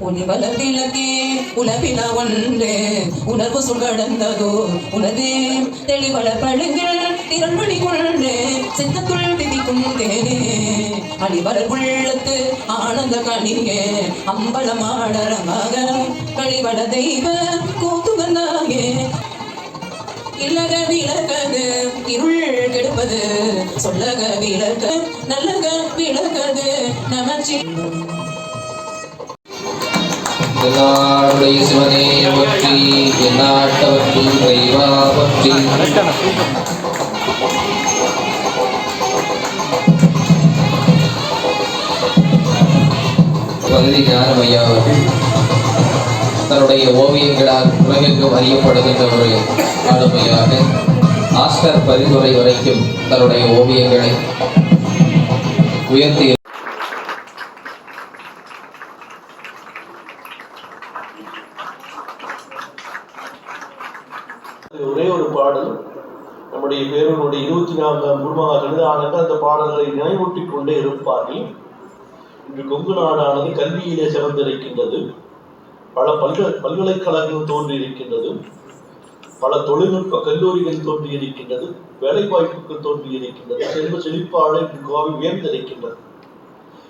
உனிவல விளக்கே உலவில ஒன்று. உணர்வு சுழ்கடந்ததோ உனதே. தெளிவள பழுங்கள் திறன்மணி கொண்டு. சித்தத்துள் திதிக்கும் தேனே. அடிவர உள்ளத்து ஆனந்த கணியே அம்பலமாடரமாக கழிவட தெய்வ கூத்துகந்தாயே இல்லக விளக்கது இருள் கெடுப்பது. சொல்லக விளக்க நல்லக விளக்கது நமச்சி எல்லாருடைய சிவனே பற்றி எல்லாட்டவற்றும் தெய்வா பற்றி பகுதி ஞானம் ஐயா அவர்கள் தன்னுடைய ஓவியங்களால் உலகெங்கும் அறியப்படுகின்ற ஒரு ஆளுமையாக ஆஸ்கர் பரிந்துரை வரைக்கும் தன்னுடைய ஓவியங்களை உயர்த்தி இது ஒரே ஒரு பாடல் நம்முடைய பேரனுடைய இருபத்தி நான்காம் குருமகா கணிதானங்கள் அந்த பாடல்களை நினைவூட்டிக் கொண்டே இருப்பார்கள். இன்று கொங்கு நாடானது கல்வியிலே சிறந்திருக்கின்றது. பல பல்கலை பல்கலைக்கழகங்கள் தோன்றியிருக்கின்றது. பல தொழில்நுட்ப கல்லூரிகள் தோன்றியிருக்கின்றது. வேலைவாய்ப்புகள் தோன்றியிருக்கின்றது. செல்வ செழிப்பாளர் இன்று கோவை உயர்ந்திருக்கின்றது.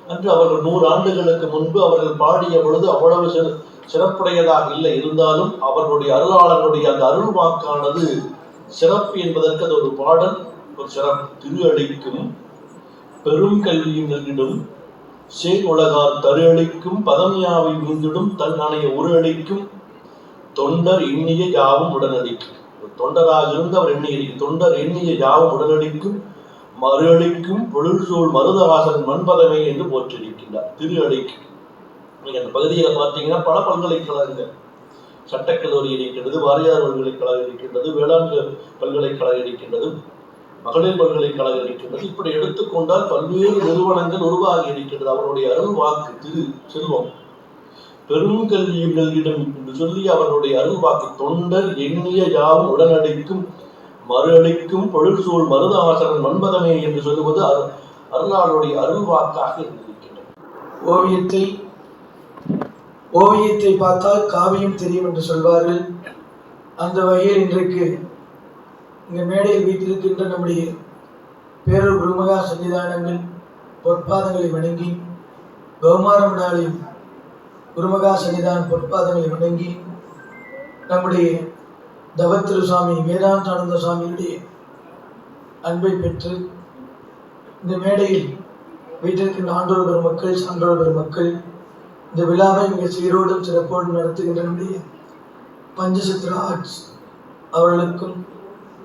அன்று அவர்கள் நூறு ஆண்டுகளுக்கு முன்பு அவர்கள் பாடிய பொழுது அவ்வளவு சிறப்புடையதாக இல்லை. இருந்தாலும் அவர்களுடைய அருளாளர்களுடைய அந்த அருள் வாக்கானது சிறப்பு என்பதற்கு அது ஒரு பாடல். சிறப்பு திரு அளிக்கும் பெரும் கல்வியும் நல்கிடும் சேர் உலகார் தரு அளிக்கும் பதமியாவை மீந்திடும் தன் அணைய உரு அளிக்கும் தொண்டர் எண்ணிய யாவும் உடனடிக்கும். ஒரு தொண்டராக இருந்து அவர் எண்ணிய தொண்டர் எண்ணிய யாவும் உடனடிக்கும் மறு அளிக்கும் பொருள் மருதராசன் மருதவாசன் மண்பதமை என்று போற்றிருக்கின்றார். திரு அளிக்கும் நீங்க அந்த பகுதியில் பார்த்தீங்கன்னா பல பல்கலைக்கழகங்கள். சட்டக்கல்லூரி இருக்கின்றது வாரியார் பல்கலைக்கழகம் இருக்கின்றது வேளாண் பல்கலைக்கழகம் இருக்கின்றது. மகளிர் பல்கலைக்கழகம் இருக்கின்றது. இப்படி எடுத்துக்கொண்டால் பல்வேறு நிறுவனங்கள் உருவாகி இருக்கின்றது. அவருடைய அருள் வாக்கு திரு செல்வம். பெரும் கல்வியிடம் என்று சொல்லி அவருடைய அருள் வாக்கு தொண்டர் எண்ணிய யாவும் உடனடிக்கும் மறு அளிக்கும் பொருள் சூழ் மருதாசனன் மண்பதமே என்று சொல்லுவது அரு அருளாளுடைய அருள் வாக்காக இருந்திருக்கின்றது. ஓவியத்தை ஓவியத்தை பார்த்தால் காவியம் தெரியும் என்று சொல்வார்கள். அந்த வகையில் இன்றைக்கு இந்த மேடையில் வீட்டிருக்கின்ற நம்முடைய பேரூர் குருமகா சன்னிதானங்கள் பொற்பாதங்களை வணங்கி கௌமாரம் நாளில் குருமகா சன்னிதான பொற்பாதங்களை வணங்கி நம்முடைய தவத்திரு சுவாமி வேதாந்தானந்த சுவாமியுடைய அன்பை பெற்று இந்த மேடையில் வீட்டிற்கின்ற ஆண்டோர் பெருமக்கள் சான்றோர் பெருமக்கள் இந்த விழாவை மிக சீரோடும் சிறப்போடும் நடத்துகின்ற நம்முடைய பஞ்சசித்ரா ஆர்ட்ஸ் அவர்களுக்கும்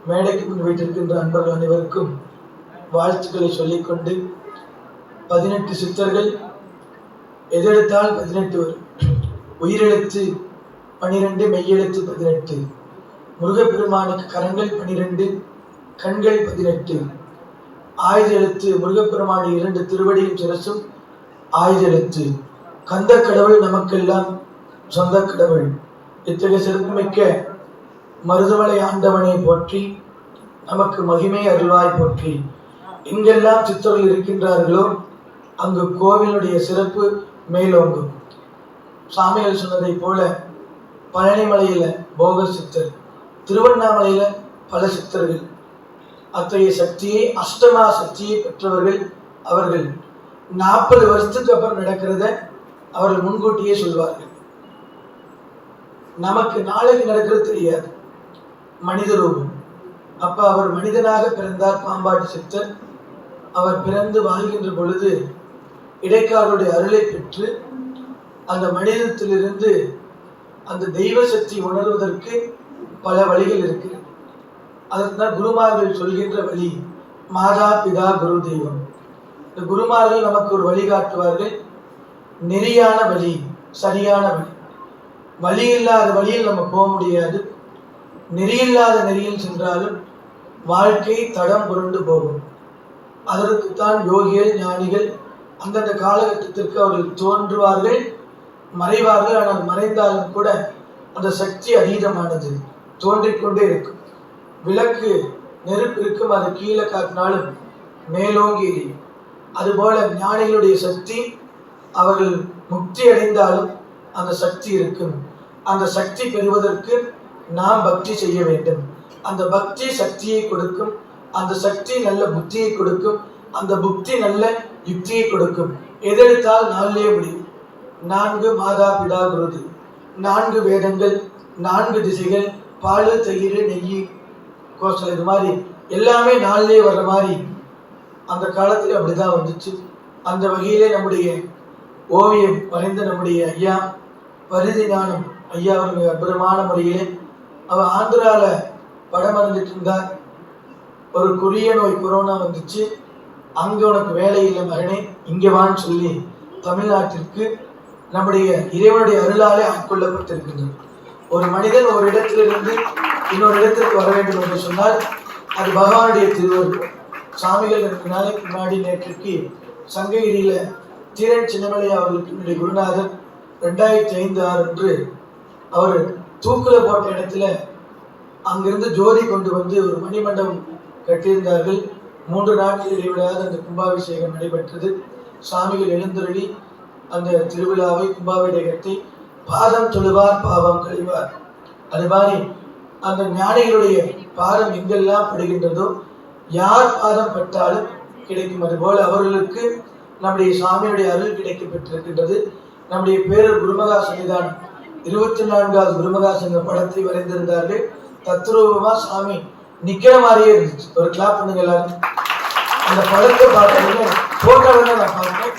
மேடைக்கு முன் வைத்திருக்கின்ற அன்பர்கள் அனைவருக்கும் வாழ்த்துக்களை சொல்லிக்கொண்டு பதினெட்டு சித்தர்கள் எதெடுத்தால் பதினெட்டு வரும். உயிரெழுத்து பனிரெண்டு மெய்யெழுத்து பதினெட்டு. முருகப்பெருமானுக்கு கரங்கள் பனிரெண்டு கண்கள் பதினெட்டு. ஆயுத எழுத்து முருகப்பெருமான இரண்டு திருவடியும் சிரசும் ஆயுத எழுத்து கந்த கடவுள் நமக்கெல்லாம் சொந்த கடவுள் இத்தகைய சிறப்புமிக்க மருதமலை ஆண்டவனை போற்றி நமக்கு மகிமை அருள்வாய் போற்றி. எங்கெல்லாம் சித்தர்கள் இருக்கின்றார்களோ அங்கு கோவிலுடைய சிறப்பு மேலோங்கும். சாமியார் சொன்னதைப் போல பழனிமலையில போக சித்தர் திருவண்ணாமலையில பல சித்தர்கள். அத்தகைய சக்தியை அஷ்டமா சக்தியை பெற்றவர்கள் அவர்கள். நாற்பது வருஷத்துக்கு அப்புறம் நடக்கிறத அவர்கள் முன்கூட்டியே சொல்வார்கள். நமக்கு நாளைக்கு நடக்கிறது தெரியாது. மனித ரூபம் அப்ப அவர் மனிதனாக பிறந்தார் பாம்பாட்டி சித்தர். அவர் பிறந்து வாழ்கின்ற பொழுது இடைக்காலருடைய அருளை பெற்று அந்த மனிதத்திலிருந்து அந்த தெய்வ சக்தி உணர்வதற்கு பல வழிகள் இருக்கிறது. அதற்கு தான் குருமார்கள் சொல்கின்ற வழி மாதா பிதா குரு தெய்வம். இந்த குருமார்கள் நமக்கு ஒரு வழி காட்டுவார்கள். நெறியான வழி சரியான வழி. வழி இல்லாத வழியில் நம்ம போக முடியாது. நெறியில்லாத நெறியில் சென்றாலும் வாழ்க்கை தடம் புரண்டு போகும். அதற்குத்தான் யோகிகள் ஞானிகள் அந்தந்த காலகட்டத்திற்கு அவர்கள் தோன்றுவார்கள் மறைவார்கள். ஆனால் மறைந்தாலும் கூட அந்த சக்தி அதீதமானது தோன்றிக்கொண்டே இருக்கும். விளக்கு நெருப்பு இருக்கும். அது கீழே காட்டினாலும் மேலோங்கி எரியும். அதுபோல ஞானிகளுடைய சக்தி அவர்கள் முக்தி அடைந்தாலும் அந்த சக்தி இருக்கும். அந்த சக்தி பெறுவதற்கு நாம் பக்தி செய்ய வேண்டும். அந்த பக்தி சக்தியை கொடுக்கும். அந்த சக்தி நல்ல புத்தியை கொடுக்கும். அந்த புத்தி நல்ல யுக்தியை கொடுக்கும். எதெடுத்தால் நாளிலே முடியும் நான்கு மாதா பிதா குருதி. நான்கு வேதங்கள் நான்கு திசைகள் பால் தயிர் நெய் கோசல் இது மாதிரி எல்லாமே நாளிலே வர்ற மாதிரி. அந்த காலத்தில் அப்படிதான் வந்துச்சு. அந்த வகையிலே நம்முடைய ஓவியம் வரைந்த நம்முடைய ஐயா பரிதி ஞானம் ஐயா அவர்கள் அற்புதமான முறையிலே அவர் ஆந்திரால படம் வரைஞ்சிட்டு இருந்தார் ஒரு கொரிய நோய் கொரோனா வந்துச்சு. அங்க உனக்கு வேலை இல்லை மகனே இங்க வான்னு சொல்லி தமிழ்நாட்டிற்கு நம்முடைய இறைவனுடைய அருளாலே ஆட்கொள்ளப்பட்டிருக்கின்றது. ஒரு மனிதன் ஒரு இடத்திலிருந்து இன்னொரு இடத்திற்கு வர வேண்டும் என்று சொன்னால் அது பகவானுடைய திருவருள். சாமிகள் ரெண்டு நாளைக்கு முன்னாடி நேற்றுக்கு சங்ககிரியில தீரன் சின்னமலை அவர்களுக்கு என்னுடைய குருநாதர் ரெண்டாயிரத்தி ஐந்து ஆறு அன்று அவர் தூக்குல போட்ட இடத்துல அங்கிருந்து ஜோதி கொண்டு வந்து ஒரு மணிமண்டபம் கட்டியிருந்தார்கள். மூன்று நாட்கள் இடைவிடாத அந்த கும்பாபிஷேகம் நடைபெற்றது. சாமிகள் எழுந்தருளி அந்த திருவிழாவை கும்பாபிஷேகத்தை பாதம் தொழுவார் பாவம் கழிவார். அது மாதிரி அந்த ஞானிகளுடைய பாதம் எங்கெல்லாம் படுகின்றதோ யார் பாதம் பட்டாலும் கிடைக்கும். அதுபோல் அவர்களுக்கு நம்முடைய சாமியுடைய அருள் கிடைக்கப்பட்டிருக்கின்றது நம்முடைய பேரர் குருமகா சன்னிதானம் இருபத்தி நான்காவது குருமகா சங்க படத்தை வரைந்திருந்தார்கள். தத்ரூபமா சாமி. நிக்கிற மாதிரியே இருந்துச்சு. ஒரு கிளாப் பண்ணுங்க எல்லாரும். அந்த படத்தை பார்த்தீங்கன்னா போட்டோவில் நான் பார்த்தேன்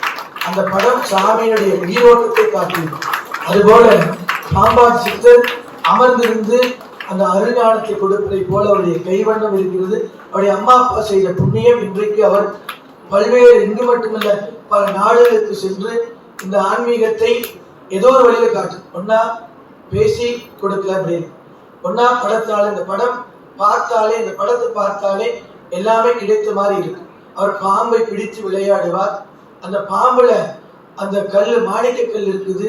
அந்த படம் சாமியினுடைய உயிரோட்டத்தை காட்டியது. அதுபோல பாம்பாட் சித்தர் அமர்ந்திருந்து அந்த அருஞானத்தை கொடுப்பதை போல அவருடைய கைவண்ணம் இருக்கிறது. அவருடைய அம்மா அப்பா செய்த புண்ணியம் இன்றைக்கு அவர் பல்வேறு இங்கு மட்டுமல்ல பல நாடுகளுக்கு சென்று இந்த ஆன்மீகத்தை ஏதோ ஒரு வழியில காட்டு ஒன்னா பேசி கொடுக்கல அப்படின்னு. ஒன்னா படத்தாலே இந்த படம் பார்த்தாலே இந்த படத்தை பார்த்தாலே எல்லாமே கிடைத்த மாதிரி இருக்கு. அவர் பாம்பை பிடித்து விளையாடுவார். அந்த பாம்புல அந்த கல் மாணிக்க கல் இருக்குது.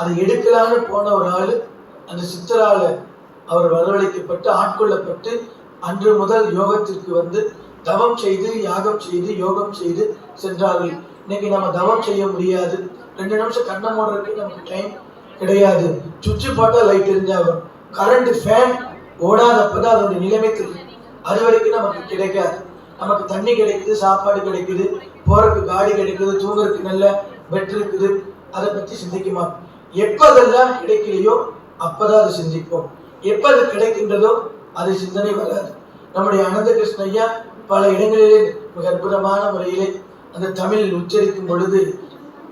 அதை எடுக்கலான்னு போன ஒரு ஆள் அந்த சித்தரால அவர் வரவழைக்கப்பட்டு ஆட்கொள்ளப்பட்டு அன்று முதல் யோகத்திற்கு வந்து தவம் செய்து யாகம் செய்து யோகம் செய்து சென்றார்கள். இன்னைக்கு நம்ம தவம் செய்ய முடியாது. ரெண்டு நிமிஷம் கண்ணை மூடுறதுக்கு நமக்கு டைம் கிடையாது. சுவிட்சு போட்டால் லைட் எரிஞ்சாகும் கரண்ட் ஃபேன் ஓடாதப்பதான் அதோட நிலைமை தெரியும். அது வரைக்கும் நமக்கு கிடைக்காது. நமக்கு தண்ணி கிடைக்குது சாப்பாடு கிடைக்குது போறதுக்கு காடி கிடைக்குது தூங்குறதுக்கு நல்ல பெட் இருக்குது. அதை பற்றி சிந்திக்குமா? மாட்டோம் அதெல்லாம் கிடைக்கலையோ அப்போதான் அதை சிந்திப்போம். எப்போ அது கிடைக்கின்றதோ அது சிந்தனை வராது. நம்முடைய அனந்த கிருஷ்ணய்யா பல இடங்களிலே மிக அற்புதமான முறையிலே அந்த தமிழில் உச்சரிக்கும் பொழுது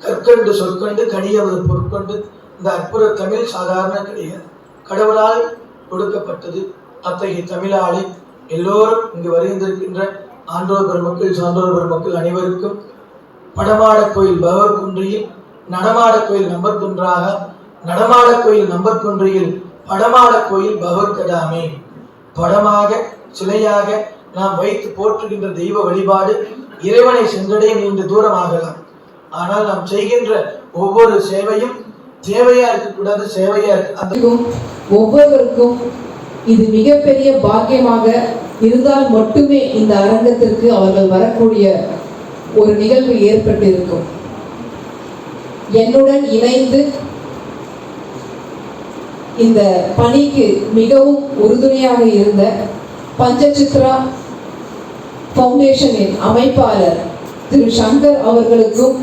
கற்கண்டு சொற்கண்டு கனியவது பொற்கொண்டு இந்த அற்புத தமிழ் சாதாரண கிடையாது கடவுளால் கொடுக்கப்பட்டது அத்தகைய தமிழாளி எல்லோரும் இங்கு வருகின்றிருக்கின்ற ஆன்றோர் பெருமக்கள் சான்றோர் பெருமக்கள் அனைவருக்கும் படமாட கோயில் பகவர் குன்றியில் நடமாட கோயில் நம்பர் குன்றாக நடமாட கோயில் நம்பர் குன்றியில் படமாட கோயில் பகவர் கடாமே படமாக சிலையாக நாம் வைத்து போற்றுகின்ற தெய்வ வழிபாடு இறைவனை சென்றடைய நீண்ட தூரமாகலாம். ஆனால் நாம் செய்கின்ற ஒவ்வொரு சேவையும் தேவையா இருக்கக்கூடாது சேவையா இருக்கு. அந்த ஒவ்வொருவருக்கும் இது மிகப்பெரிய பாக்கியமாக இருந்தால் மட்டுமே இந்த அரங்கத்திற்கு அவர்கள் வரக்கூடிய ஒரு நிகழ்வு ஏற்பட்டிருக்கும். என்னுடன் இணைந்து இந்த பணிக்கு மிகவும் உறுதுணையாக இருந்த பஞ்சசித்ரா ஃபவுண்டேஷனின் அமைப்பாளர் திரு சங்கர் அவர்களுக்கும்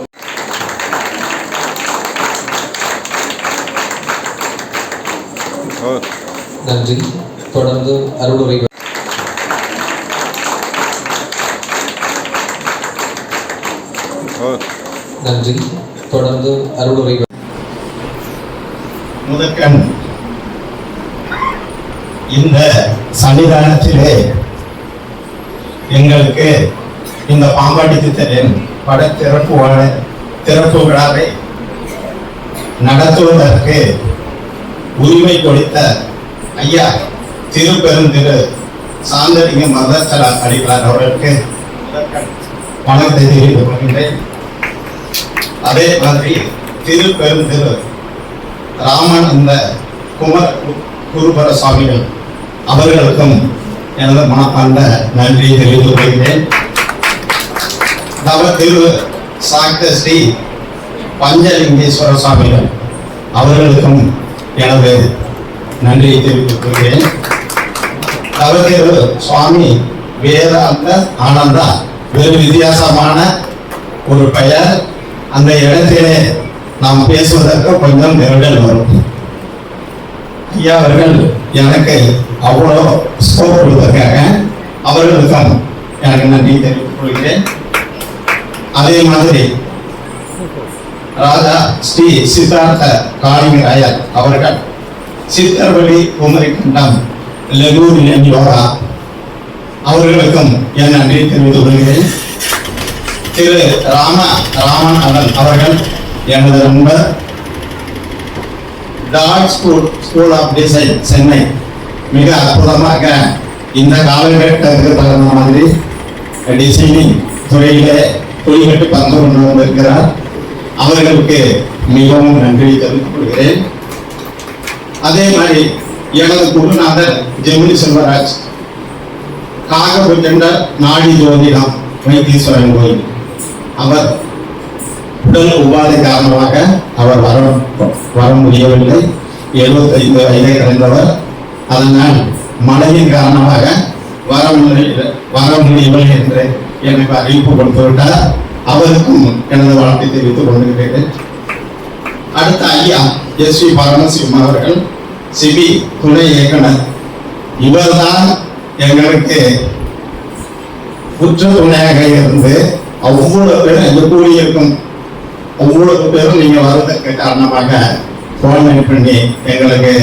நன்றி. தொடர்ந்து அருளுரை நன்றி. தொடர்ந்து அருளுரை முதற்கண் இந்த சன்னிதானத்திலே எங்களுக்கு இந்த பாம்பாட்டி சித்தரின் பட திறப்பு திறப்பு விழாவை நடத்துவதற்கு உரிமை கொடுத்த ஐயா திருப்பெருந்திரு சாந்தரிங்க மதத்தர அடிகளார் அவர்களுக்கு வணக்கத்தை தெரிவித்துக் கொள்கின்றேன். அதே மாதிரி திருப்பெருந்திரு ராமானந்த குமர குருபர சுவாமிகள் அவர்களுக்கும் எனது மனப்பார்ந்த நன்றியை தெரிவித்துக் கொள்கிறேன் தவத்திரு சாக்த ஸ்ரீ பஞ்சலிங்கேஸ்வர சுவாமிகள் அவர்களுக்கும் எனது நன்றியை தெரிவித்துக் கொள்கிறேன். தவத்திரு சுவாமி வேதாந்த ஆனந்தா வெறும் வித்தியாசமான ஒரு பெயர். அந்த இடத்திலே நாம் பேசுவதற்கு கொஞ்சம் நெருடல் வரும். ஐயா அவர்கள் எனக்கு அவ்வளோ ஸ்கோப் கொடுத்திருக்காங்க அவர்களுக்கும் எனக்கு நன்றி தெரிவித்துக் கொள்கிறேன். அதே மாதிரி ராஜா ஸ்ரீ சித்தார்த்த ராயர் அவர்கள் சித்தர்வழி குமரி கண்டம் லெகூர் யோகா அவர்களுக்கும் என் நன்றி தெரிவித்துக் கொள்கிறேன். திரு ராம அவன் அவர்கள் எனது நண்பர். Dot school school of design Chennai. மிக அற்புதமாக இந்த காலகட்டத்துக்கு தகுந்த மாதிரி டிசைனிங் துறையிலே துளிகட்டு பங்கு கொண்டு வந்திருக்கிறார் அவர்களுக்கு மிகவும் நன்றி தெரிவித்துக் கொள்கிறேன். அதே மாதிரி எனது குருநாதர் ஜெமினி செல்வராஜ் காகபுஜண்ட நாடி ஜோதிடம் வைத்தீஸ்வரன் கோயில். அவர் உடல் உபாதை காரணமாக அவர் வர வர முடியவில்லை. எழுபத்தைந்து வயதை கடந்தவர். அதனால் மழையின் காரணமாக வர முடியவில்லை வர முடியவில்லை என்று எனக்கு அறிவிப்பு கொடுத்து விட்டார் அவருக்கும் எனது வாழ்க்கை தெரிவித்துக் கொண்டிருக்கிறேன். அடுத்த ஐயா எஸ் வி பரமசிவம் அவர்கள் சிபி துணை இயக்குனர். இவர்தான் எங்களுக்கு உற்ற துணையாக இருந்து அவ்வளவு பேரும் எங்க கூடியிருக்கும். அவ்வளவு பேரும் நீங்க வர்றதுக்கு காரணமாக போன் பண்ணி எங்களுக்கு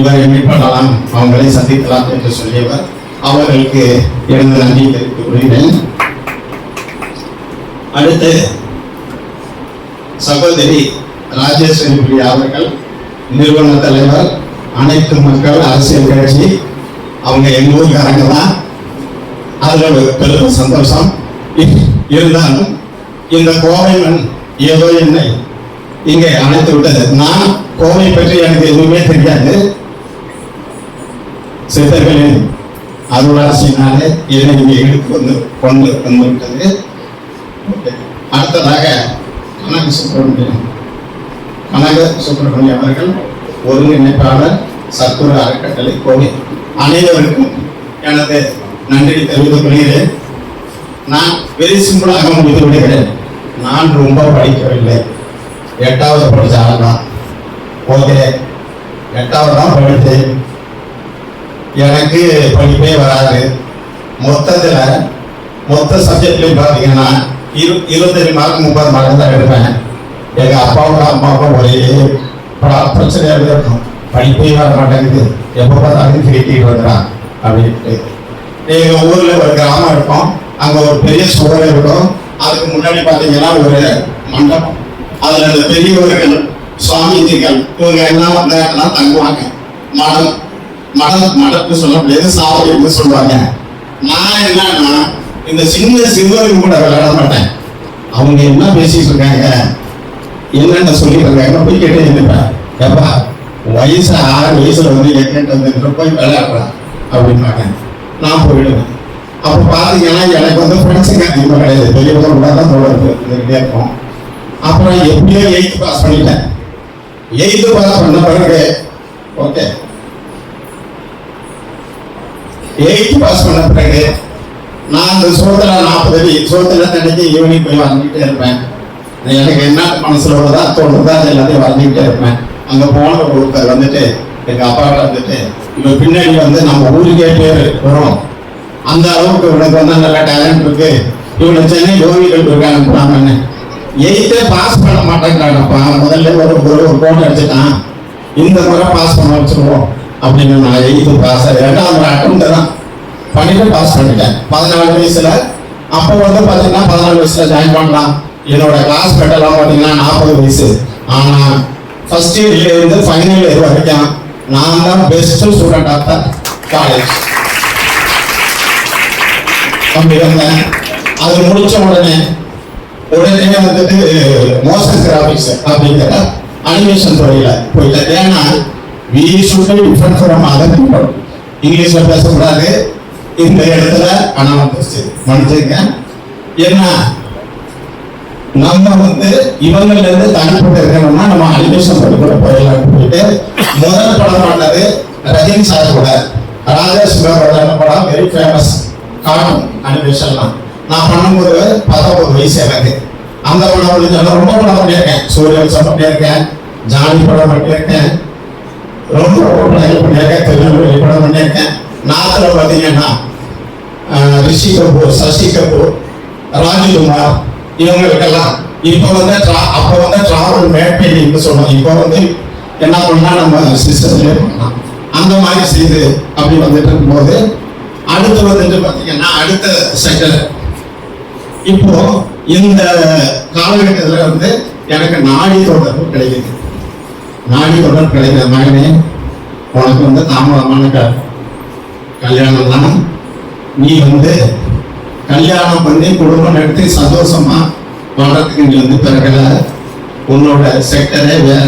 இவரை மீட் பண்ணலாம் அவங்களை சந்திக்கலாம் என்று சொல்லியவர். அவர்களுக்கு எனது நன்றி தெரிவித்துக் கொள்கிறேன். அடுத்து சகோதரி ராஜேஸ்வரி பிரியா அவர்கள் நிறுவன தலைவர் அனைத்து மக்கள் அரசியல் கட்சி அவங்க எங்க ஊருக்காரங்க தான் அதுல ஒரு பெரும் சந்தோஷம். இருந்தாலும் இந்த கோவை மண் ஏதோ என்னை இங்கே அழைத்து விட்டது. நான் கோவை பற்றி எனக்கு எதுவுமே தெரியாது. சித்தர்களின் அருளாசினாலே என்னை இங்கே எடுத்து வந்து கொண்டு வந்து விட்டது. அடுத்ததாக கனக சுப்பிரமணியம். கனக சுப்பிரமணியம் அவர்கள் ஒருங்கிணைப்பாளர் சத்துர அறக்கட்டளை கோவில் அனைவருக்கும் எனது நன்றி தெரிவித்துக் கொள்கிறேன். நான் வெரி சிம்பிளாக முடித்து விடுகிறேன் நான் ரொம்ப படிக்கவில்லை. எட்டாவது படித்த ஆள் தான் ஓகே. எட்டாவது தான் படித்தேன். எனக்கு படிப்பே வராது. மொத்தத்தில் மொத்த சப்ஜெக்ட்லையும் பார்த்தீங்கன்னா இரு இருபத்தஞ்சு மார்க் முப்பது மார்க் தான் எடுப்பேன். எங்க அப்பாவோட அம்மாவும் ஒரே பிரச்சனையாகவே இருக்கும். படிப்பே வர மாட்டேங்குது. எப்போ பார்த்தாலும் கிரிக்கெட் வந்துடான் அப்படின்ட்டு எங்க ஊர்ல ஒரு கிராமம் இருக்கும். அங்க ஒரு பெரிய சுவர் இருக்கும். அதுக்கு முன்னாடி பாத்தீங்கன்னா ஒரு மண்டபம். அதுல அந்த பெரியவர்கள் சுவாமிஜிகள் இவங்க எல்லாம் வந்தாங்கன்னா தங்குவாங்க. மடம் மடம் மடத்து சொல்ல முடியாது சாவடின்னு சொல்லுவாங்க. நான் என்னன்னா இந்த சின்ன சிறுவர்கள் கூட விளையாட மாட்டேன். அவங்க என்ன பேசிட்டு இருக்காங்க? என்னென்ன சொல்லிட்டு இருக்காங்க? போய் கேட்டு இருப்பேன் எப்பா வயசு ஆறு வயசுல வந்து எங்கிட்ட வந்து போய் விளையாடுறான் அப்படின்னாங்க நான் போயிடுவேன். அப்போ பார்த்தீங்கன்னா எனக்கு வந்து ஃப்ரெண்ட்ஸுங்க அதிகமாக கிடையாது. பெரியவங்க கூட தான் தோழர் இருந்துகிட்டே இருக்கும். அப்புறம் எப்படியோ எயித்து பாஸ் பண்ணிட்டேன். எயித்து பாஸ் பண்ண பிறகு ஓகே எயித்து பாஸ் பண்ண பிறகு நான் அந்த சோதனை நாற்பது அடி சோத்துல தண்ணிக்கு ஈவினிங் போய் வந்துக்கிட்டே இருப்பேன். எனக்கு என்ன மனசுல உள்ளதா தோணுதா அது எல்லாத்தையும் வரைஞ்சிக்கிட்டே இருப்பேன். அங்க போன ஒருத்தர் வந்துட்டு எங்க அப்பாட்ட வந்துட்டு இவன் பின்னாடி வந்து நம்ம ஊருக்கே பேர் வரும். அந்த அளவுக்கு இவனுக்கு வந்து நல்ல டேலண்ட் இருக்கு. இவனை சென்னை யோகிகள் இருக்காங்க அனுப்புறாங்கன்னு எயித்தே பாஸ் பண்ண மாட்டேங்கிறானப்பா முதல்ல ஒரு ஒரு ஒரு போன் அடிச்சுட்டான். இந்த முறை பாஸ் பண்ண வச்சுருவோம். அப்படின்னு நான் எயித்து பாஸ் ரெண்டாவது அட்டம் தான். பண்ணிட்டு பாஸ் பண்ணிட்டேன். பதினாலு வயசுல. அப்போ வந்து பார்த்தீங்கன்னா பதினாலு வயசுல ஜாயின் பண்ணலாம். என்னோட கிளாஸ் எல்லாம் பார்த்தீங்கன்னா நாற்பது வயசு. ஆனால் ஃபர்ஸ்ட் இயர்ல இருந்து ஃபைனல் இயர் வரைக்கும் நான் தான் best student of the college அப்படி இருந்தேன் அது முடிச்ச உடனே உடனே வந்துட்டு மோஷன் கிராபிக்ஸ் அப்படிங்கிற அனிமேஷன் துறையில போயிட்டேன். ஏன்னா we should difference from other people இங்கிலீஷில் பேசக்கூடாது. இந்த இடத்துல ஆனா வந்துருச்சு மன்னிச்சுங்க ஏன்னா நம்ம வந்து இவங்கள்ல இருந்து தனிப்பட்டு இருக்கணும்னா நம்ம அனிமேஷன் படத்துல போயிடலாம் சொல்லிட்டு முதல் படம் பண்ணது ரஜினி சார் கூட. ராஜா சுகரோட படம் வெரி ஃபேமஸ் கார்ட்டூன் அனிமேஷன்லாம் நான் பண்ணும்போது பத்தொன்பது வயசு எனக்கு. அந்த படம் வந்து ரொம்ப படம் பண்ணியிருக்கேன். சூரியவம்சம் பண்ணியிருக்கேன். ஜானி படம் பண்ணியிருக்கேன். ரொம்ப ரொம்ப படங்கள் பண்ணியிருக்கேன். திருநெல்வேலி படம் பண்ணியிருக்கேன். நாத்துல பார்த்தீங்கன்னா ரிஷி கபூர் சசி கபூர் ராஜ்குமார் இவங்களுக்கெல்லாம் இப்போ வந்து ட்ரா அப்போ வந்து ட்ராவல் மேட்பெயிண்டிங்னு சொல்லுவோம் இப்போ வந்து என்ன பண்ணால் நம்ம சிஸ்டம்லேயே பண்ணலாம். அந்த மாதிரி செய்து அப்படி வந்துட்டு இருக்கும்போது அடுத்து வந்துட்டு பார்த்தீங்கன்னா அடுத்த செகண்ட் இப்போ இந்த காலகட்டத்தில் வந்து எனக்கு நாடி தொடர்பு கிடைக்குது. நாடி தொடர்பு கிடைக்கிற மகனே உனக்கு வந்து தாமதமான கல்யாணம் தான். நீ வந்து கல்யாணம் பண்ணி குடும்பம் நடத்தி சந்தோஷமா வாழ்றதுக்கு நீ வந்து பிறகுல உன்னோட செக்டரே வேற.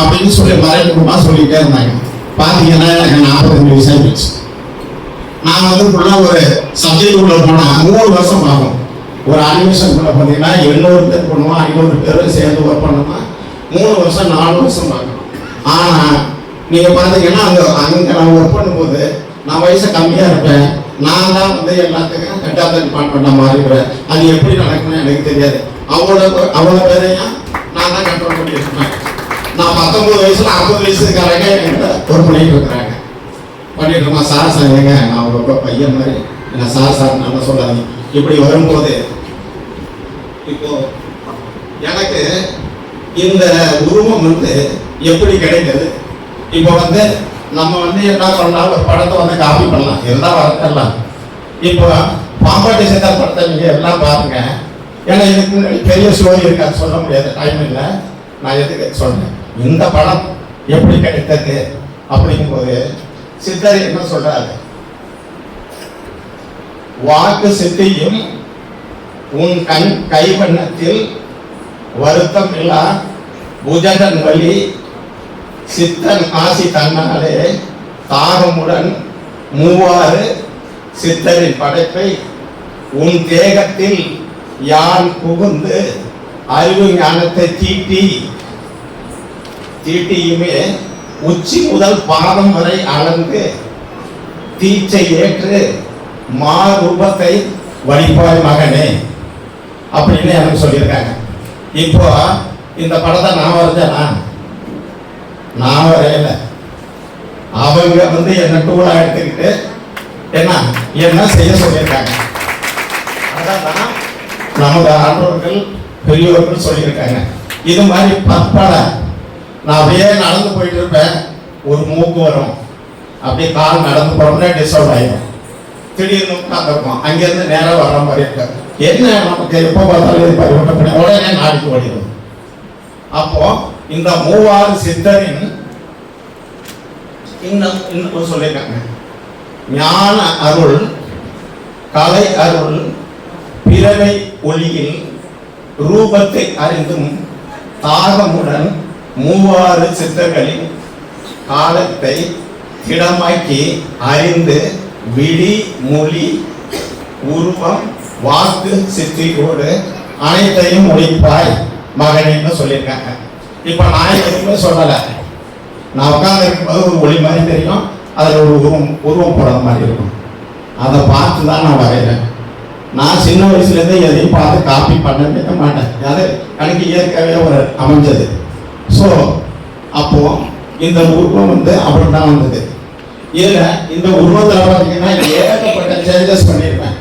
அப்படின்னு சொல்லி மறைமுகமா சொல்லிட்டே இருந்தாங்க. பாத்தீங்கன்னா எனக்கு நாற்பத்தஞ்சு வயசு ஆயிடுச்சு நான் வந்து ஃபுல்லா ஒரு சப்ஜெக்ட் உள்ள போனா மூணு வருஷம் ஆகும். ஒரு அனிமேஷன் கூட பார்த்தீங்கன்னா எழுநூறு பேர் பண்ணுவோம் ஐநூறு பேர் சேர்ந்து ஒர்க் பண்ணோம்னா மூணு வருஷம் நாலு வருஷம் ஆகும். ஆனா நீங்க பாத்தீங்கன்னா அங்க அங்க நான் ஒர்க் பண்ணும்போது நான் வயசு கம்மியா இருப்பேன். நான் தான் வந்து எல்லாத்துக்கும் ஹெட் ஆஃப் த டிபார்ட்மெண்ட்டாக மாறிடுறேன் அது எப்படி நடக்கும்னு எனக்கு தெரியாது. அவங்களோட அவ்வளோ பேரையும் நான் தான் கண்ட்ரோல் பண்ணி இருப்பேன் நான் பத்தொம்பது வயசுல ஐம்பது வயசுக்காரங்க என்கிட்ட ஒரு பண்ணிட்டு இருக்கிறாங்க. பண்ணிட்டு இருக்கோம். சார் சார் ஏங்க நான் ரொம்ப பையன் மாதிரி. என்ன சார் சார் நல்லா சொல்லாதீங்க. இப்படி வரும்போது இப்போ எனக்கு இந்த உருவம் வந்து எப்படி கிடைக்கிறது இப்போ வந்து நம்ம வந்து என்ன பண்ணலாம்? ஒரு படத்தை வந்து காப்பி பண்ணலாம். எல்லாம் வரலாம் இப்போ பாம்பாட்டி சித்தர் படத்தை நீங்கள் எல்லாம் பாருங்க. ஏன்னா இதுக்கு பெரிய ஸ்டோரி இருக்காது சொல்ல முடியாது. டைம் இல்லை. நான் எதுக்கு சொல்கிறேன் இந்த படம் எப்படி கிடைத்தது அப்படிங்கும்போது சித்தர் என்ன சொல்றாரு? வாக்கு சித்தியும் உன் கண் கைவண்ணத்தில் வருத்தம் இல்லா புஜகன் வழி சித்தன் ஆசி தன்னாலே தாகமுடன் மூவாறு சித்தரின் படைப்பை உன் தேகத்தில் யான் புகுந்து அறிவு ஞானத்தை தீட்டி தீட்டியுமே உச்சி முதல் பாதம் வரை அளந்து தீச்சை ஏற்று மா ரூபத்தை வடிப்பாய் மகனே அப்படின்னு எனக்கு சொல்லியிருக்காங்க. இப்போ இந்த படத்தை நான் வரைஞ்சேனா? நான் வரையல அவங்க வந்து என்ன டூலா எடுத்துக்கிட்டு என்ன என்ன செய்ய சொல்லியிருக்காங்க. அதான் நமது ஆண்டோர்கள் பெரியவர்கள் சொல்லியிருக்காங்க. இது மாதிரி பற்பல நான் அப்படியே நடந்து போயிட்டு இருப்பேன். ஒரு மூக்கு வரும். அப்படியே கால் நடந்து போறோம்னா டிஸ்டர்ப் ஆயிடும் திடீர்னு உட்காந்துருப்போம் அங்கேருந்து நேரம் வர மாதிரி இருக்காது என்ன நமக்கு எப்போ பார்த்தாலும் இது பரிவட்டப்பட உடனே நாளைக்கு ஓடிடும் அப்போ இந்த மூவாறு சித்தரின் இன்னும் இன்னும் சொல்லியிருக்காங்க. ஞான அருள் கலை அருள் பிறவை ஒளியில் ரூபத்தை அறிந்தும் தாகமுடன் மூவாறு சித்தர்களின் காலத்தை திடமாக்கி அறிந்து விழி மொழி உருவம் வாக்கு சித்தியோடு அனைத்தையும் ஒழிப்பாய் மகனின்னு சொல்லியிருக்காங்க. இப்போ நான் எதுவுமே சொல்லலை. நான் உட்கார்ந்து இருக்கும்போது ஒரு ஒளி மாதிரி தெரியும். அதில் ஒரு உருவம் உருவம் போடுற மாதிரி இருக்கும். அதை பார்த்து தான் நான் வரைகிறேன். நான் சின்ன வயசுலேருந்தே எதையும் பார்த்து காப்பி பண்ணவே மாட்டேன். அது எனக்கு இயற்கையாகவே ஒரு அமைஞ்சது. ஸோ அப்போது இந்த உருவம் வந்து அப்படி தான் வந்தது. இதில் இந்த உருவத்தில் பார்த்தீங்கன்னா ஏகப்பட்ட சேஞ்சஸ் பண்ணியிருப்பேன்.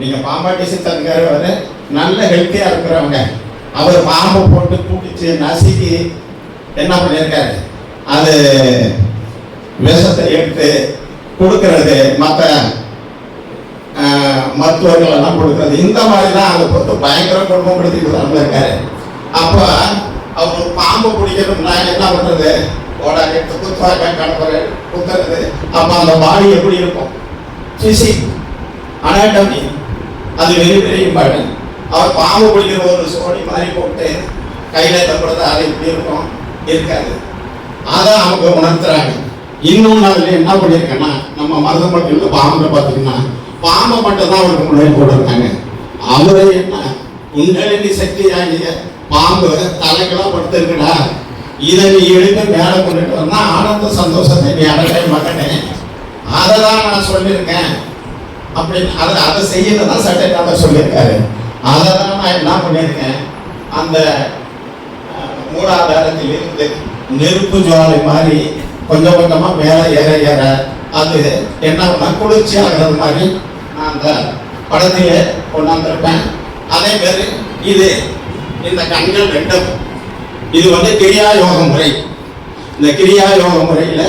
நீங்கள் பாம்பாட்டி சித்தன்கார் வந்து நல்ல ஹெல்த்தியாக இருக்கிறவங்க. அவர் பாம்பை போட்டு பூட்டிச்சு நசுக்கி என்ன பண்ணியிருக்காரு? அது விஷத்தை எடுத்து கொடுக்கறது மற்ற மருத்துவர்கள் எல்லாம் கொடுக்கறது. இந்த மாதிரி தான் அதை பொறுத்து பயங்கர குடும்பப்படுத்திட்டு தான் இருக்காரு அப்ப அவர் பாம்பு பிடிக்கணும்னா என்ன பண்ணுறது ஓடா எடுத்து குத்துவாங்க கணவர் குத்துறது. அப்போ அந்த பாடி எப்படி இருக்கும்? பிசி அனாட்டமி. அது வெரி வெரி இம்பார்ட்டன்ட் அவர் பாம்பு பிடிக்கிற ஒரு சோழி மாதிரி போட்டு கையில தப்படுறது அதை இப்படி இருக்கும். இருக்காது. அதை அவங்க உணர்த்துறாங்க. இன்னும் நான் என்ன பண்ணியிருக்கேன்னா நம்ம மருதம்பட்டியில் பாம்பை பார்த்தீங்கன்னா பாம்பை மட்டும் தான் அவருக்கு முன்னாடி போட்டிருக்காங்க. அவரு என்ன? குண்டலினி சக்தி ஆகிய பாம்பு தலைக்கெல்லாம் படுத்திருக்கடா. இதை நீ எழுந்து மேலே கொண்டுட்டு வந்தா ஆனந்த சந்தோஷத்தை நீ அடவே மகனே அதை தான் நான் சொல்லியிருக்கேன். அப்படின்னு அதை அதை செய்யறதான் தான் சட்டைநாதர் சொல்லியிருக்காரு. அதை தான் நான் என்ன பண்ணியிருக்கேன்? அந்த மூலாதாரத்தில் இருந்து நெருப்பு ஜுவாலை மாதிரி கொஞ்சம் கொஞ்சமாக மேலே ஏற ஏற அது என்ன குளிர்ச்சி ஆகிறது மாதிரி நான் அந்த படத்திலே கொண்டாந்துருப்பேன். அதே மாதிரி இது இந்த கண்கள் ரெண்டும் இது வந்து கிரியா யோக முறை. இந்த கிரியா யோக முறையில்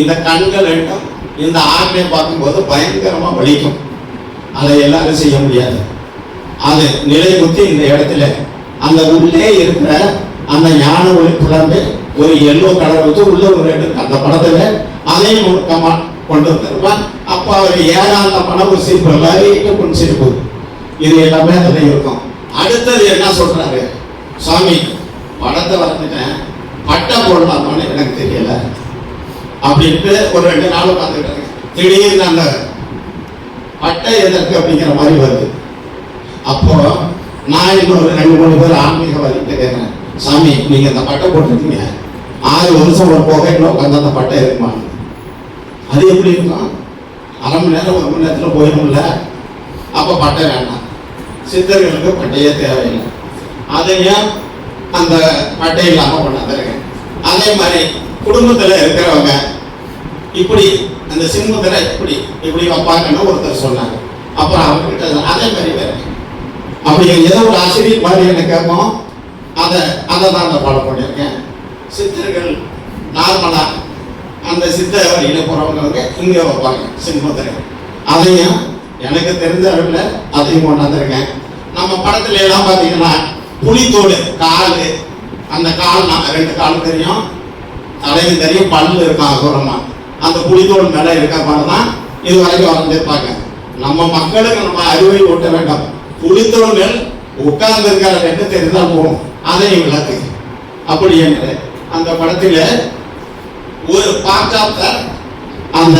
இந்த கண்கள் ரெண்டும் இந்த ஆண்மை பார்க்கும்போது பயங்கரமாக வலிக்கும். அதை எல்லாரும் செய்ய முடியாது. அது நிலைகுத்தி இந்த இடத்துல அந்த உள்ளே இருக்கிற அந்த ஞான ஒளி புலம்பு ஒரு எல்லோ கலர் வச்சு உள்ள ஒரு ரெண்டு அந்த படத்துல அதையும் நுணுக்கமா கொண்டு வந்திருப்பான் அப்போ அவர் ஏழாந்த ஒரு சிரிப்பு எல்லாரையும் கொண்டு சிரிப்பு. இது எல்லாமே அதில் இருக்கும். அடுத்தது என்ன சொல்றாரு? சாமி படத்தை வரைஞ்சிட்டேன். பட்டை போடலாமான்னு எனக்கு தெரியல. அப்படின்ட்டு ஒரு ரெண்டு நாள் உட்காந்துட்டாங்க திடீர்னு அந்த பட்டை எதற்கு அப்படிங்கிற மாதிரி வருது. அப்போ நான் இன்னொரு ரெண்டு மூணு பேர் ஆன்மீகவாதிகிட்ட கேட்குறேன் சாமி நீங்கள் இந்த பட்டை போட்டிருக்கீங்க. ஆறு வருஷம் ஒரு புகையில் உட்காந்து அந்த பட்டை இருக்குமா? அது எப்படி இருக்கும்? அரை மணி நேரம் ஒரு மணி நேரத்தில் போயிடும்ல அப்போ பட்டை வேண்டாம். சித்தர்களுக்கு பட்டையே தேவையில்லை. அதையும் அந்த பட்டை இல்லாமல் கொண்டாந்துருக்கேன் அதே மாதிரி குடும்பத்தில் இருக்கிறவங்க இப்படி அந்த சிம்மத்தில் இப்படி இப்படி வைப்பாங்கன்னு ஒருத்தர் சொன்னாங்க அப்புறம் அவர்கிட்ட அதே மாதிரி வேறு. அப்படி ஏதோ ஒரு ஆசிரியர் மாதிரி எனக்கு கேட்போம் அதை அதை தான் நான் பாடம் பண்ணியிருக்கேன். சித்தர்கள் நார்மலாக அந்த சித்த வழியில் போகிறவங்க இங்கே வைப்பாங்க சிம்மத்தில் அதையும் எனக்கு தெரிஞ்ச அளவில் அதையும் கொண்டாந்துருக்கேன் நம்ம படத்துல எல்லாம் பார்த்தீங்கன்னா புளித்தோடு கால் அந்த கால் நான் ரெண்டு கால் தெரியும். தலையும் தெரியும் பல்லு இருக்கும் அகோரமா. அந்த புளித்தோடு மேலே இருக்க மாதிரி தான் இது வரைக்கும் வரைஞ்சிருப்பாங்க நம்ம மக்களுக்கு நம்ம அறிவை ஓட்ட வேண்டாம். புலித்தோடுகள் உட்கார்ந்து இருக்கிற ரெண்டு தெரிந்தால் போகும் அதை விளக்கு. அப்படி என்று அந்த படத்தில் ஒரு பார்ட் அந்த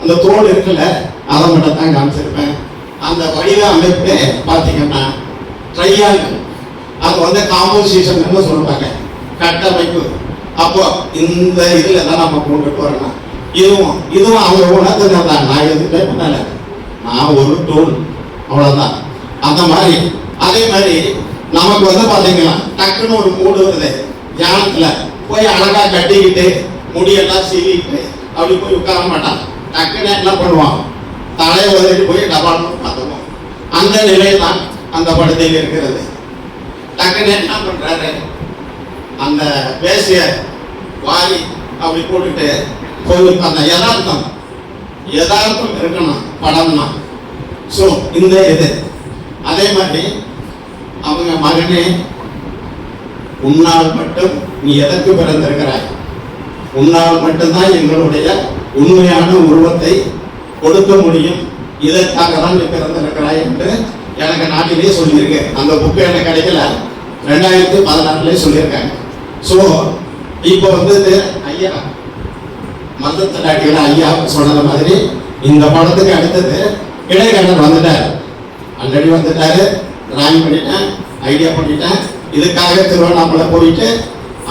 அந்த தோல் இருக்குல்ல அதை மட்டும் தான் காமிச்சிருப்பேன். அந்த வடிவ அமைப்பு பார்த்தீங்கன்னா ட்ரையாங்கிள் அது வந்து காம்போசிஷன் சொல்லுவாங்க. கட்டமைப்பு. அப்போ இந்த இதில் தான் நம்ம கொண்டுட்டு வரணும் இதுவும் இதுவும் அவங்க உணர்ந்து நான் எதுவுமே பண்ணல. நான் ஒரு டோல் அவ்வளோதான் அந்த மாதிரி. அதே மாதிரி நமக்கு வந்து பார்த்தீங்கன்னா டக்குன்னு ஒரு மூடு வருது. தியானத்தில் போய் அழகாக கட்டிக்கிட்டு முடியெல்லாம் சீவிக்கிட்டு அப்படி போய் உட்கார மாட்டான். டக்குன்னு என்ன பண்ணுவான்? தலையை உதவிட்டு போய் டபால்னு பார்த்துவோம் அந்த நிலை தான் அந்த படத்தில் இருக்கிறது. டக்குன்னு என்ன பண்ணுறாரு அந்த பேசிய வாரி அப்படி போட்டுட்டு போய் அந்த யதார்த்தம். யதார்த்தம் இருக்கணும் படம்னா. ஸோ இந்த இது. அதே மாதிரி அவங்க மகனே உன்னால் மட்டும் நீ எதற்கு பிறந்திருக்கிறாய்? உன்னால் மட்டும்தான் எங்களுடைய உண்மையான உருவத்தை கொடுக்க முடியும். இதற்காக தான் நீ பிறந்திருக்கிறாய் என்று எனக்கு நாட்டிலேயே சொல்லியிருக்கு. அந்த புக்கு எனக்கு கிடைக்கல. ரெண்டாயிரத்தி பதினாறுலேயே சொல்லியிருக்காங்க. ஸோ இப்போ வந்து ஐயா மதத்தில் அடிக்கிற ஐயா சொன்னது மாதிரி இந்த படத்துக்கு அடுத்தது இடைக்காலர் வந்துட்டார். ஆல்ரெடி வந்துட்டாரு டிராயிங் பண்ணிட்டேன் ஐடியா பண்ணிட்டேன். இதுக்காக திருவண்ணாமலை போயிட்டு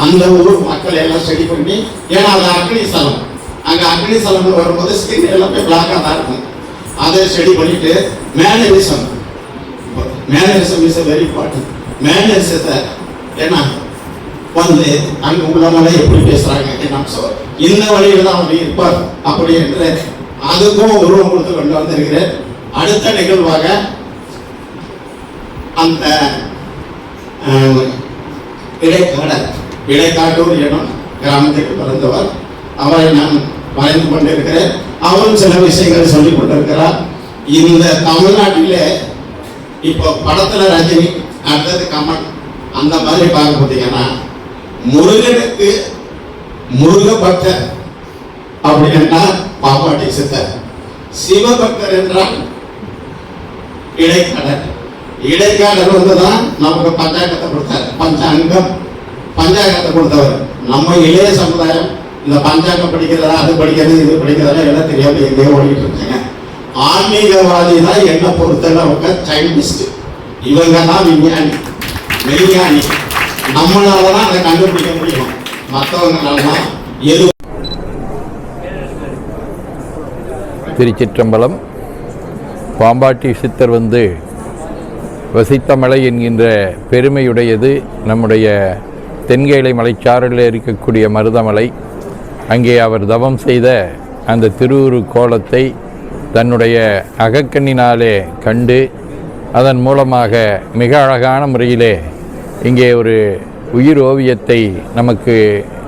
அந்த ஊர் மக்கள் எல்லாம் ஸ்டடி பண்ணி ஏன்னா அது அக்னி ஸ்தலம் அங்கே அக்னி ஸ்தலம் வரும்போது ஸ்கின் எல்லாமே பிளாக்காக தான் இருக்கும். அதை ஸ்டடி பண்ணிட்டு mannerism mannerism is very important மேனரிசத்தை ஏன்னா வந்து அங்கே உள்ளவங்களே எப்படி பேசுகிறாங்க என்ன சொல் இந்த வழியில தான் அவர் இருப்பார். அப்படி என்று அதுக்கும் உருவம் கொடுத்து கொண்டு வந்திருக்கிறேன் அடுத்த நிகழ்வாக அந்த இடைக்காடர் இடைக்காட்டூர் எனும் கிராமத்துக்கு பிறந்தவர். அவரை நான் வரைந்து கொண்டிருக்கிறேன். அவரும் சில விஷயங்களை சொல்லிக் கொண்டிருக்கிறார். இந்த தமிழ்நாட்டிலே இப்போ படத்தில் ரஜினி அடுத்தது கமல் அந்த மாதிரி பார்க்க போட்டீங்கன்னா முருகனுக்கு முருக பக்தர் அப்படின்னா பாப்பாட்டி சித்தர். சிவபக்தர் என்றால் இடைக்காடர் இடைக்காலர் வந்து தான் நமக்கு பஞ்சாங்கத்தை கொடுத்தாரு. பஞ்சாங்கம். பஞ்சாங்கத்தை கொடுத்தவர். நம்ம இளைய சமுதாயம் இந்த பஞ்சாங்கம் படிக்கிறதா அது படிக்கிறது இது படிக்கிறதா எல்லாம் தெரியாம எங்கேயோ ஓடிட்டு இருக்காங்க ஆன்மீகவாதி தான் என்ன பொறுத்தளவுக்கு சைல்டிஸ்ட் இவங்க தான் விஞ்ஞானி. விஞ்ஞானி நம்மளால தான் அதை கண்டுபிடிக்க முடியும். மற்றவங்களால எது திருச்சிற்றம்பலம் பாம்பாட்டி சித்தர் வந்து வசித்த மலை என்கின்ற பெருமையுடையது நம்முடைய தென்கேலை மலைச்சாரலில் இருக்கக்கூடிய மருதமலை. அங்கே அவர் தவம் செய்த அந்த திருவுரு கோலத்தை தன்னுடைய அகக்கண்ணினாலே கண்டு அதன் மூலமாக மிக அழகான முறையிலே இங்கே ஒரு உயிர் ஓவியத்தை நமக்கு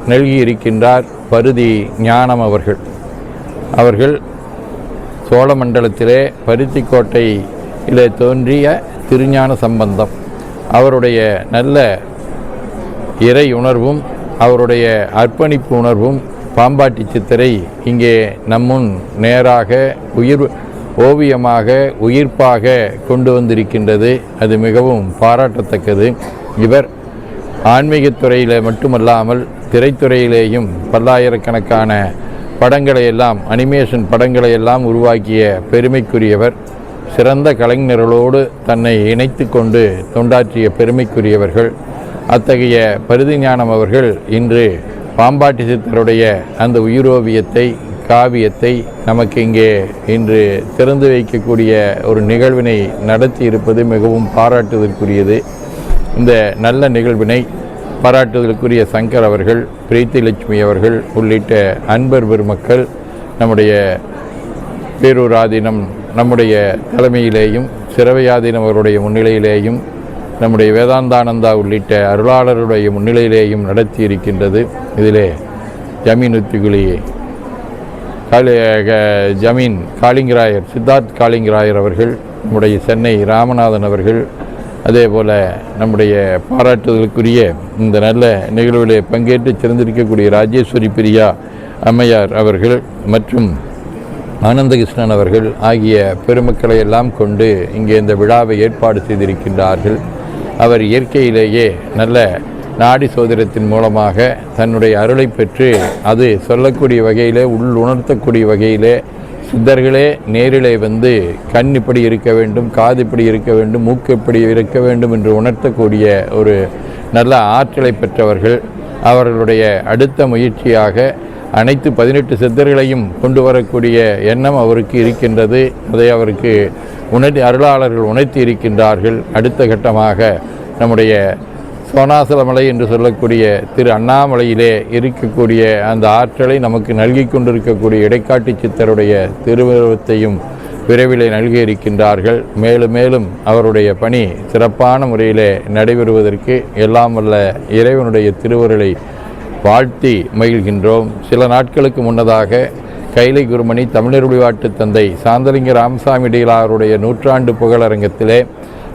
நல்கியிருக்கின்றார் பருதி ஞானம் அவர்கள். அவர்கள் சோழமண்டலத்திலே பருத்திக்கோட்டையிலே தோன்றிய திருஞான சம்பந்தம். அவருடைய நல்ல இறை உணர்வும் அவருடைய அர்ப்பணிப்பு உணர்வும் பாம்பாட்டி சித்தரை இங்கே நம்முன் நேராக உயிர் ஓவியமாக உயிர்ப்பாக கொண்டு வந்திருக்கின்றது. அது மிகவும் பாராட்டத்தக்கது. இவர் ஆன்மீகத்துறையில் மட்டுமல்லாமல் திரைத்துறையிலேயும் பல்லாயிரக்கணக்கான படங்களை எல்லாம் அனிமேஷன் படங்களை எல்லாம் உருவாக்கிய பெருமைக்குரியவர். சிறந்த கலைஞர்களோடு தன்னை இணைத்து கொண்டு தொண்டாற்றிய பெருமைக்குரியவர்கள் அத்தகைய பருதிஞானம் அவர்கள் இன்று பாம்பாட்டி சித்தருடைய அந்த உயிரோவியத்தை காவியத்தை நமக்கு இங்கே இன்று திறந்து வைக்கக்கூடிய ஒரு நிகழ்வினை நடத்தி இருப்பது மிகவும் பாராட்டுதற்குரியது இந்த நல்ல நிகழ்வினை பாராட்டுதலுக்குரிய சங்கர் அவர்கள் பிரீத்தி லட்சுமி அவர்கள் உள்ளிட்ட அன்பர் பெருமக்கள் நம்முடைய பேரூராதீனம் நம்முடைய தலைமையிலேயும் சிறவையாதீனவருடைய முன்னிலையிலேயும் நம்முடைய வேதாந்தானந்தா உள்ளிட்ட அருளாளருடைய முன்னிலையிலேயும் நடத்தி இருக்கின்றது இதிலே ஜமீன் உத்திகுலி காளி ஜமீன் காளிங்கராயர் சித்தார்த் காளிங்கராயர் அவர்கள் நம்முடைய சென்னை ராமநாதன் அவர்கள் அதே போல் நம்முடைய பாராட்டுதலுக்குரிய இந்த நல்ல நிகழ்விலே பங்கேற்று சிறந்திருக்கக்கூடிய ராஜேஸ்வரி பிரியா அம்மையார் அவர்கள் மற்றும் ஆனந்தகிருஷ்ணன் அவர்கள் ஆகிய பெருமக்களை எல்லாம் கொண்டு இங்கே இந்த விழாவை ஏற்பாடு செய்திருக்கின்றார்கள். அவர் இயற்கையிலேயே நல்ல நாடி சோதரத்தின் மூலமாக தன்னுடைய அருளை பெற்று அது சொல்லக்கூடிய வகையிலே உள் உணர்த்தக்கூடிய வகையிலே சித்தர்களே நேரிலே வந்து கண் இப்படி இருக்க வேண்டும் காது இப்படி இருக்க வேண்டும் மூக்கு இப்படி இருக்க வேண்டும் என்று உணர்த்தக்கூடிய ஒரு நல்ல ஆற்றலை பெற்றவர்கள். அவர்களுடைய அடுத்த முயற்சியாக அனைத்து பதினெட்டு சித்தர்களையும் கொண்டு வரக்கூடிய எண்ணம் அவருக்கு இருக்கின்றது. அதை அவருக்கு உணர்த்தி அருளாளர்கள் உணர்த்தி இருக்கின்றார்கள். அடுத்த கட்டமாக நம்முடைய சோனாசலமலை என்று சொல்லக்கூடிய திரு அண்ணாமலையிலே இருக்கக்கூடிய அந்த ஆற்றலை நமக்கு நல்கி கொண்டிருக்கக்கூடிய இடைக்காட்டு சித்தருடைய திருவுருவத்தையும் விரைவிலே நல்கி இருக்கின்றார்கள். மேலும் மேலும் அவருடைய பணி சிறப்பான முறையிலே நடைபெறுவதற்கு எல்லாம் வல்ல இறைவனுடைய திருவருளை வாழ்த்தி மகிழ்கின்றோம். சில நாட்களுக்கு முன்னதாக கைலை குருமணி தமிழர் விளையாட்டு தந்தை சாந்தலிங்க ராமசாமி இடையிலாருடைய நூற்றாண்டு புகழரங்கத்திலே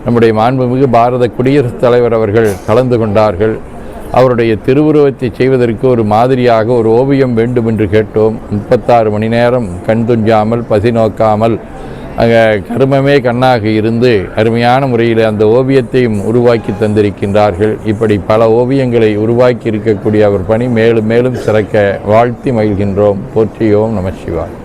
நம்முடைய மாண்புமிகு பாரத குடியரசுத் தலைவர் அவர்கள் கலந்து கொண்டார்கள். அவருடைய திருவுருவத்தை செய்வதற்கு ஒரு மாதிரியாக ஒரு ஓவியம் வேண்டும் என்று கேட்டோம். முப்பத்தாறு மணி நேரம் கண் துஞ்சாமல் பசி நோக்காமல் அங்கே கருமமே கண்ணாக இருந்து அருமையான முறையில் அந்த ஓவியத்தையும் உருவாக்கி தந்திருக்கின்றார்கள். இப்படி பல ஓவியங்களை உருவாக்கி இருக்கக்கூடிய அவர் பணி மேலும் மேலும் சிறக்க வாழ்த்தி மகிழ்கின்றோம். போற்றியோம் நம சிவாய்.